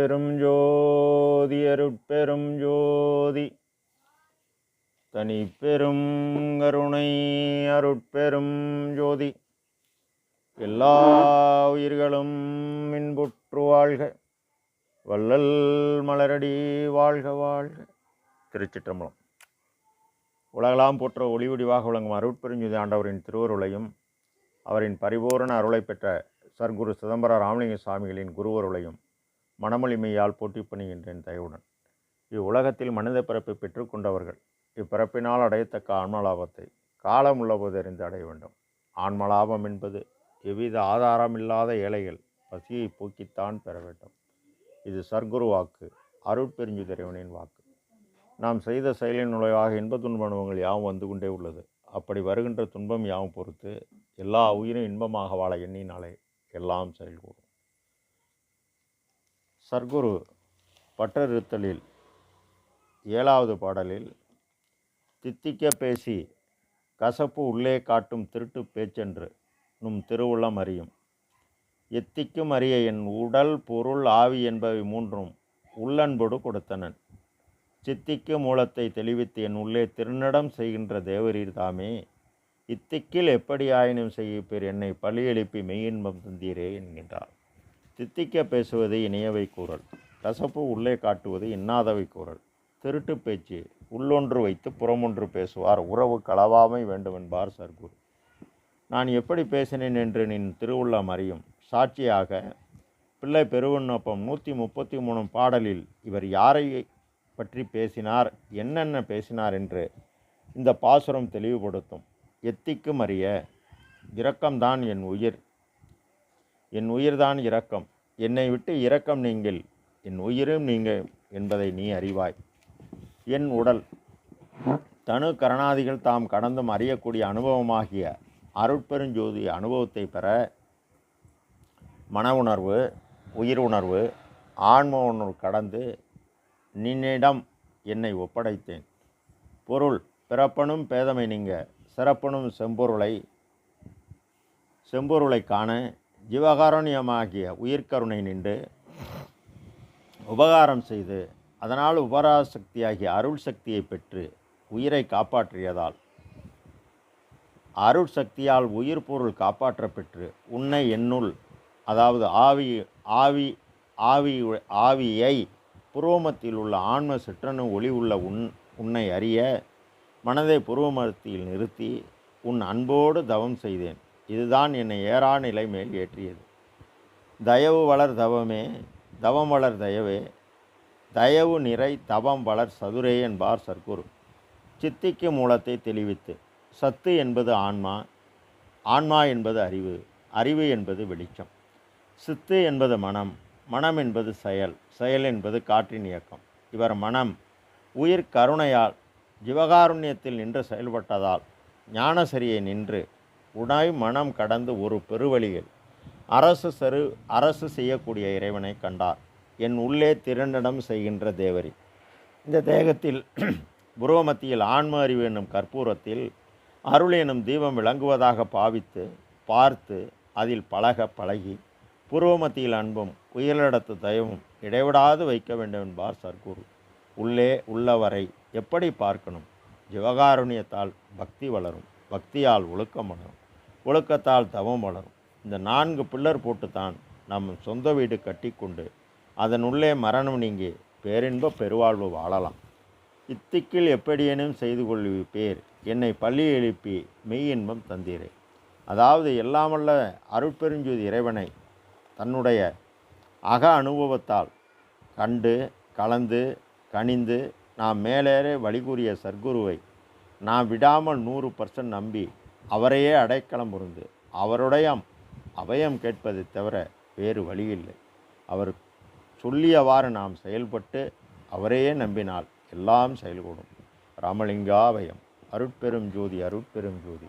பெரும் ஜோதி அருட்பெரும் ஜோதி. தனி பெரும் கருணை அருட்பெரும் ஜோதி. எல்லா உயிர்களும் மின்புற்று வாழ்க. வள்ளல் மலரடி வாழ்க வாழ்க. திருச்சிற்றம்பலம். உலகலாம் போற்ற ஒளிவடிவாக விளங்கும் அருட்பெருஞ்சுதி ஆண்டவரின் திருவருளையும் அவரின் பரிபூரண அருளை பெற்ற சர்க்குரு சிதம்பர ராமலிங்க சுவாமிகளின் குருவருளையும் மனமொழிமையால் போட்டி பணிகின்றேன் தயவுடன் இவ்வுலகத்தில் மனித பிறப்பை பெற்றுக்கொண்டவர்கள் இப்பிறப்பினால் அடையத்தக்க ஆன்மலாபத்தை காலம் உள்ளபோது அறிந்து அடைய வேண்டும். ஆன்மலாபம் என்பது எவ்வித ஆதாரமில்லாத ஏழைகள் பசியை போக்கித்தான் பெற வேண்டும். இது சர்க்குரு வாக்கு அருட்பெருஞ்சுதிரைவனின் வாக்கு. நாம் செய்த செயலின் நுழைவாக இன்ப துன்ப அனுபவங்கள் யாவும் வந்து கொண்டே உள்ளது. அப்படி வருகின்ற துன்பம் யாவும் பொறுத்து எல்லா உயிரும் இன்பமாக வாழ எண்ணினாலே எல்லாம் செயல்கூடும் சர்க்குரு பட்டறுத்தலில் ஏழாவது பாடலில் தித்திக்க பேசி கசப்பு உள்ளே காட்டும் திருட்டு பேச்சென்று நும் திருவுள்ளம் அறியும். எத்திக்கும் அறிய என் உடல் பொருள் ஆவி என்பவை மூன்றும் உள்ளன்பொடு கொடுத்தனன். சித்திக்கு மூலத்தை தெளிவித்து என் உள்ளே திருநடம் செய்கின்ற தேவரீர் தாமே இத்திக்கில் எப்படி ஆயினும் செய்யப்பேர் என்னை பழி எழுப்பி மெய்யின்பம் தந்தீரே என்கின்றார். தித்திக்க பேசுவது இணையவை கூறல். கசப்பு உள்ளே காட்டுவது இன்னாதவை கூறல். திருட்டு பேச்சு உள்ளொன்று வைத்து புறமொன்று பேசுவார். உறவு களவாமை வேண்டும் என்பார் சர்க்குரு நான் எப்படி பேசினேன் என்று நின் திருவுள்ளம் அறியும். சாட்சியாக பிள்ளை பெருவிண்ணப்பம் நூற்றி முப்பத்தி மூணு பாடலில் இவர் யாரை பற்றி பேசினார் என்னென்ன பேசினார் என்று இந்த பாசுரம் தெளிவுபடுத்தும். எத்திக்கும் அறிய இரக்கம்தான் என் உயிர். என் உயிர்தான் இரக்கம். என்னை விட்டு இரக்கம் நீங்கள் என் உயிரும் நீங்கள் என்பதை நீ அறிவாய். என் உடல். தனு கரணாதிகள் தாம் கடந்தும் அறியக்கூடிய அனுபவமாகிய அருட்பெருஞ்சோதி அனுபவத்தை பெற மன உணர்வு உயிர் உணர்வு ஆன்ம உணர்வு கடந்து நின்னிடம் என்னை ஒப்படைத்தேன். பொருள் பிறப்பனும் பேதமை நீங்க. சிறப்பனும் செம்பொருளை செம்பொருளை காண ஜீவகாரண்யமாகிய உயிர்கருணை நின்று உபகாரம் செய்து அதனால் உபராசக்தியாகிய அருள் சக்தியை பெற்று உயிரை காப்பாற்றியதால் அருள் சக்தியால் உயிர் பொருள் காப்பாற்ற பெற்று உன்னை என்னுள் அதாவது ஆவி ஆவி ஆவி ஆவியை புருவமத்தில் உள்ள ஆன்ம சிற்றனு ஒளி உள்ள உன் உன்னை அறிய மனதை புருவமத்தியில் நிறுத்தி உன் அன்போடு தவம் செய்தேன். இதுதான் என்னை ஏறா நிலை மேல் ஏற்றியது. தயவு வளர் தவமே தவம் வளர் தயவே தயவு நிறை தவம் வளர் சதுரே என்பார் சர்க்குரு. சித்திக்கு மூலத்தை தெளிவித்து சத்து என்பது ஆன்மா ஆன்மா என்பது அறிவு அறிவு என்பது வெளிச்சம். சித்து என்பது மனம் மனம் என்பது செயல் செயல் என்பது காற்றின் இயக்கம். இவர் மனம் உயிர் கருணையால் ஜிவகாருண்யத்தில் நின்று செயல்பட்டதால் ஞானசரியை நின்று உணாய் மனம் கடந்து ஒரு பெருவழியில் அரசு சரு அரசு செய்யக்கூடிய இறைவனை கண்டார். என் உள்ளே திரண்டனம் செய்கின்ற தேவரி. இந்த தேகத்தில் புருவமத்தியில் ஆன்ம அறிவு என்னும் கற்பூரத்தில் அருள் எனும் தீபம் விளங்குவதாக பாவித்து பார்த்து அதில் பழக பழகி புருவமத்தியில் அன்பும் உயிரிடத்து தயவும் இடைவிடாது வைக்க வேண்டும் என்பார் சர்க்குரு. உள்ளே உள்ளவரை எப்படி பார்க்கணும்? ஜிவகாருண்யத்தால் பக்தி வளரும் பக்தியால் ஒழுக்கம் வளரும் ஒழுக்கத்தால் தவம் வளரும். இந்த நான்கு பில்லர் போட்டுத்தான் நம் சொந்த வீடு கட்டிக்கொண்டு அதனுள்ளே மரணம் நீங்கி பேரின்ப பெருவாழ்வு வாழலாம். இத்திக்கில் எப்படியேனும் செய்து கொள்விப்பேர் என்னை பள்ளி எழுப்பி மெய் இன்பம் தந்தீரே. அதாவது எல்லாமல்ல அருட்பெருஞ்சோதி இறைவனை தன்னுடைய அக அனுபவத்தால் கண்டு கலந்து கனிந்து நாம் மேலேற வழிகூறிய சர்க்குருவை நாம் விடாமல் நூறு பர்சன்ட் நம்பி அவரையே அடைக்கலம் புரிந்து. அவருடைய அபயம் கேட்பதை தவிர வேறு வழியில்லை. அவர் சொல்லியவாறு நாம் செயல்பட்டு அவரையே நம்பினால் எல்லாம் செயல்கூடும். ராமலிங்காபயம் அருட்பெரும் ஜோதி அருட்பெரும் ஜோதி.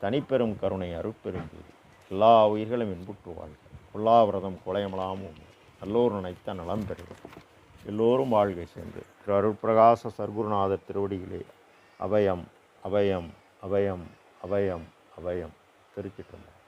தனிப்பெரும் கருணை அருட்பெரும் ஜோதி. எல்லா உயிர்களும் இன்புற்று வாழ்க. கொல்லாவிரதம் கொலையமலாமும் நல்லோர் நினைத்த நலம் பெறுவோம் எல்லோரும் வாழ்கை சேர்ந்து. திரு அருட்பிரகாச சர்க்குருநாதர் திருவடிகளே. அபயம் அபயம் அபயம். அபயம் அபயம் திருச்சிட்டம்பலம்